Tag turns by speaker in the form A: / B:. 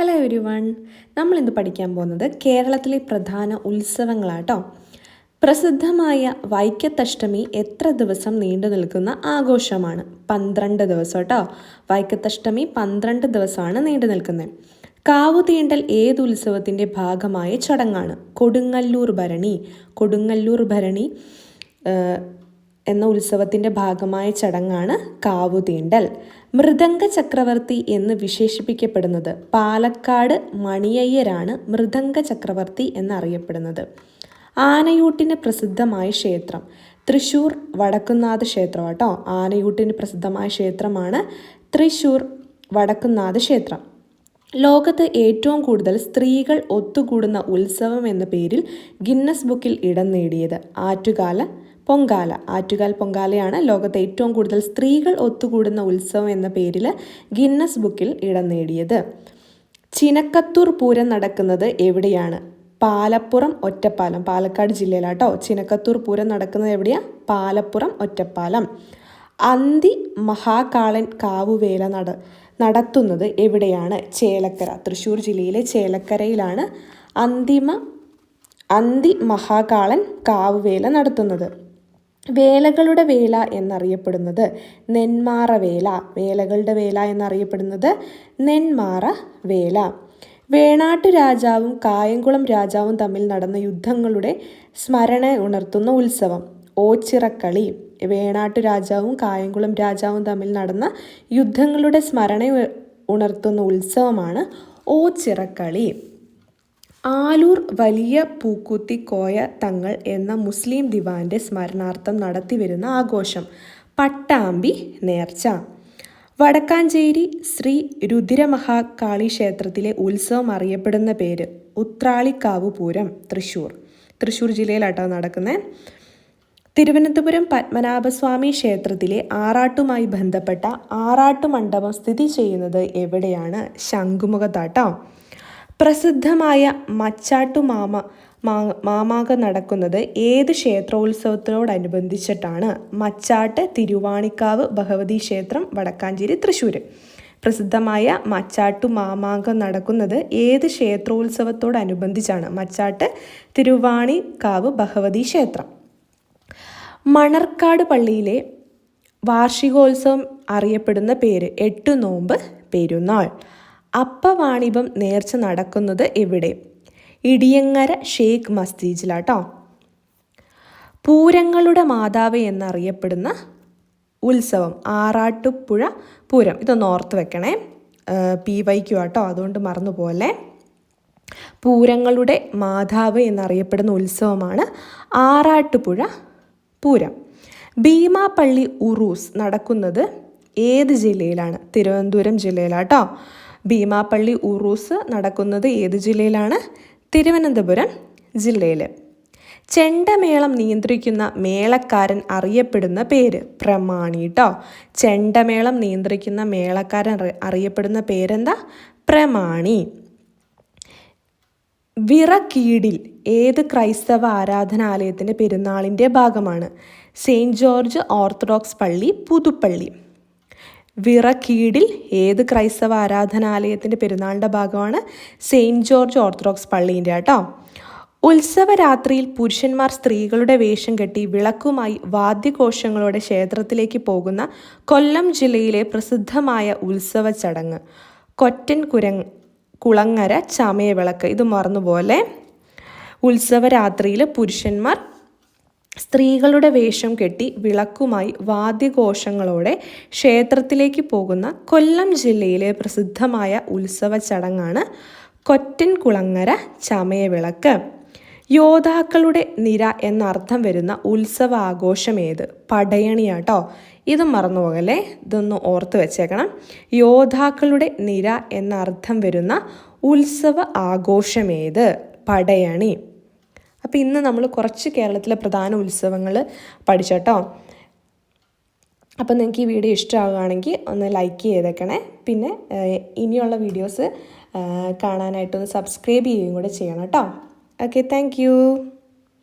A: Hello every one നമ്മളിന്ന് പഠിക്കാൻ പോകുന്നത് കേരളത്തിലെ പ്രധാന ഉത്സവങ്ങളാട്ടോ. പ്രസിദ്ധമായ വൈക്കത്തഷ്ടമി എത്ര ദിവസം നീണ്ടു നിൽക്കുന്ന ആഘോഷമാണ്. പന്ത്രണ്ട് ദിവസം കേട്ടോ വൈക്കത്തഷ്ടമി പന്ത്രണ്ട് ദിവസമാണ് നീണ്ടു നിൽക്കുന്നത് കാവു തീണ്ടൽ ഏത് ഉത്സവത്തിന്റെ ഭാഗമായ ചടങ്ങാണ്. കൊടുങ്ങല്ലൂർ ഭരണി. കൊടുങ്ങല്ലൂർ ഭരണി എന്ന ഉത്സവത്തിന്റെ ഭാഗമായ ചടങ്ങാണ് കാവുതീണ്ടൽ. മൃദംഗ ചക്രവർത്തി എന്ന് വിശേഷിപ്പിക്കപ്പെടുന്നത് പാലക്കാട് മണിയയ്യരാണ് മൃദംഗ ചക്രവർത്തി എന്നറിയപ്പെടുന്നത്. ആനയൂട്ടിന് പ്രസിദ്ധമായ ക്ഷേത്രം. തൃശൂർ വടക്കുന്നാഥ ക്ഷേത്രം കേട്ടോ. ആനയൂട്ടിന് പ്രസിദ്ധമായ ക്ഷേത്രമാണ് തൃശൂർ വടക്കുന്നാഥ ക്ഷേത്രം. ലോകത്ത് ഏറ്റവും കൂടുതൽ സ്ത്രീകൾ ഒത്തുകൂടുന്ന ഉത്സവം എന്ന പേരിൽ ഗിന്നസ് ബുക്കിൽ ഇടം നേടിയത് ആറ്റുകാല പൊങ്കാല ആറ്റുകാൽ പൊങ്കാലയാണ് ലോകത്തെ ഏറ്റവും കൂടുതൽ സ്ത്രീകൾ ഒത്തുകൂടുന്ന ഉത്സവം എന്ന പേരിൽ ഗിന്നസ് ബുക്കിൽ ഇടം നേടിയത്. ചിനക്കത്തൂർ പൂരം നടക്കുന്നത് എവിടെയാണ്? പാലപ്പുറം ഒറ്റപ്പാലം. പാലക്കാട് ജില്ലയിലാട്ടോ. ചിനക്കത്തൂർ പൂരം നടക്കുന്നത് എവിടെയാ? പാലപ്പുറം ഒറ്റപ്പാലം. അന്തി മഹാകാളൻ കാവുവേല നട നടത്തുന്നത് എവിടെയാണ്? ചേലക്കര. തൃശ്ശൂർ ജില്ലയിലെ ചേലക്കരയിലാണ് അന്തിമ അന്തി മഹാകാളൻ കാവുവേല നടത്തുന്നത്. വേലകളുടെ വേല എന്നറിയപ്പെടുന്നത് നെന്മാറ വേല. വേലകളുടെ വേല എന്നറിയപ്പെടുന്നത് നെന്മാറ വേല. വേണാട്ടു രാജാവും കായംകുളം രാജാവും തമ്മിൽ നടന്ന യുദ്ധങ്ങളുടെ സ്മരണ ഉണർത്തുന്ന ഉത്സവം. ഓച്ചിറക്കളി. വേണാട്ടു രാജാവും കായംകുളം രാജാവും തമ്മിൽ നടന്ന യുദ്ധങ്ങളുടെ സ്മരണ ഉണർത്തുന്ന ഉത്സവമാണ് ഓച്ചിറക്കളി. ആലൂർ വലിയ പൂക്കുത്തി കോയ തങ്ങൾ എന്ന മുസ്ലിം ദിവാന്റെ സ്മരണാർത്ഥം നടത്തിവരുന്ന ആഘോഷം പട്ടാമ്പി നേർച്ച. വടക്കാഞ്ചേരി ശ്രീ രുദ്രമഹാകാളി ക്ഷേത്രത്തിലെ ഉത്സവം അറിയപ്പെടുന്ന പേര് ഉത്രാളിക്കാവ് പൂരം തൃശ്ശൂർ തൃശ്ശൂർ ജില്ലയിലാട്ടോ നടക്കുന്നത് തിരുവനന്തപുരം പത്മനാഭസ്വാമി ക്ഷേത്രത്തിലെ ആറാട്ടുമായി ബന്ധപ്പെട്ട ആറാട്ടു മണ്ഡപം സ്ഥിതി ചെയ്യുന്നത് എവിടെയാണ്? ശംഖുമുഖത്താട്ടോ. പ്രസിദ്ധമായ മച്ചാട്ടു മാമ മാ- മാമാക നടക്കുന്നത് ഏത് ക്ഷേത്രോത്സവത്തോടനുബന്ധിച്ചിട്ടാണ് മച്ചാട്ട് തിരുവാണിക്കാവ് ഭഗവതി ക്ഷേത്രം വടക്കാഞ്ചേരി തൃശ്ശൂർ. പ്രസിദ്ധമായ മച്ചാട്ടു മാമാങ്കം നടക്കുന്നത് ഏത് ക്ഷേത്രോത്സവത്തോടനുബന്ധിച്ചാണ്? മച്ചാട്ട് തിരുവാണിക്കാവ് ഭഗവതി ക്ഷേത്രം. മണർക്കാട് പള്ളിയിലെ വാർഷികോത്സവം അറിയപ്പെടുന്ന പേര് എട്ടു നോമ്പ് പെരുന്നാൾ. അപ്പവാണിഭം നേർച്ച നടക്കുന്നത് എവിടെ? ഇടിയങ്ങര ഷേഖ് മസ്ജിദിലാട്ടോ. പൂരങ്ങളുടെ മാതാവ് എന്നറിയപ്പെടുന്ന ഉത്സവം ആറാട്ടുപുഴ പൂരം. ഇതൊന്ന് ഓർത്ത് വെക്കണേ. പി വൈക്കു ആട്ടോ അതുകൊണ്ട് മറന്നു മറന്നുപോലെ പൂരങ്ങളുടെ മാതാവ് എന്നറിയപ്പെടുന്ന ഉത്സവമാണ് ആറാട്ടുപുഴ പൂരം. ഭീമാപ്പള്ളി ഉറൂസ് നടക്കുന്നത് ഏത് ജില്ലയിലാണ്? തിരുവനന്തപുരം ജില്ലയിലാട്ടോ. ഭീമാപള്ളി ഉറൂസ് നടക്കുന്നത് ഏത് ജില്ലയിലാണ്? തിരുവനന്തപുരം ജില്ലയിൽ ചെണ്ടമേളം നിയന്ത്രിക്കുന്ന മേളക്കാരൻ അറിയപ്പെടുന്ന പേര് പ്രമാണി കേട്ടോ ചെണ്ടമേളം നിയന്ത്രിക്കുന്ന മേളക്കാരൻ അറിയപ്പെടുന്ന പേരെന്താ? പ്രമാണി. വിറക്കീടിൽ ഏത് ക്രൈസ്തവ ആരാധനാലയത്തിന്റെ പെരുന്നാളിന്റെ ഭാഗമാണ്? സെയിന്റ് ജോർജ് ഓർത്തഡോക്സ് പള്ളി പുതുപ്പള്ളി. വിറക്കീടിൽ ഏത് ക്രൈസ്തവ ആരാധനാലയത്തിന്റെ പെരുന്നാളിന്റെ ഭാഗമാണ്? സെയിന്റ് ജോർജ് ഓർത്തഡോക്സ് പള്ളീന്റെ കേട്ടോ ഉത്സവരാത്രിയിൽ പുരുഷന്മാർ സ്ത്രീകളുടെ വേഷം കെട്ടി വിളക്കുമായി വാദ്യഘോഷങ്ങളോടെ ക്ഷേത്രത്തിലേക്ക് പോകുന്ന കൊല്ലം ജില്ലയിലെ പ്രസിദ്ധമായ ഉത്സവ ചടങ്ങ്. കൊറ്റൻ കുരങ് കുളങ്ങര ചമയവിളക്ക്. ഇത് മറന്നുപോലെ ഉത്സവരാത്രിയിൽ പുരുഷന്മാർ സ്ത്രീകളുടെ വേഷം കെട്ടി വിളക്കുമായി വാദ്യഘോഷങ്ങളോടെ ക്ഷേത്രത്തിലേക്ക് പോകുന്ന കൊല്ലം ജില്ലയിലെ പ്രസിദ്ധമായ ഉത്സവ ചടങ്ങാണ് കൊറ്റൻ കുളങ്ങര ചമയവിളക്ക്. യോദ്ധാക്കളുടെ നിര എന്നർത്ഥം വരുന്ന ഉത്സവ ഏത്? പടയണിയാട്ടോ. ഇത് മറന്നു പോകല്ലേ ഇതൊന്ന് ഓർത്ത് വെച്ചേക്കണം. യോദ്ധാക്കളുടെ നിര എന്നർത്ഥം വരുന്ന ഉത്സവ ആഘോഷമേത് പടയണി. അപ്പോൾ ഇന്ന് നമ്മൾ കുറച്ച് കേരളത്തിലെ പ്രധാന ഉത്സവങ്ങൾ പഠിച്ചോട്ടോ അപ്പോൾ നിങ്ങൾക്ക് ഈ വീഡിയോ ഇഷ്ടമാവുകയാണെങ്കിൽ ഒന്ന് ലൈക്ക് ചെയ്തേക്കണേ. പിന്നെ ഇനിയുള്ള വീഡിയോസ് കാണാനായിട്ടൊന്ന് സബ്സ്ക്രൈബ് ചെയ്യുകയും കൂടെ ചെയ്യണം കേട്ടോ ഓക്കെ താങ്ക്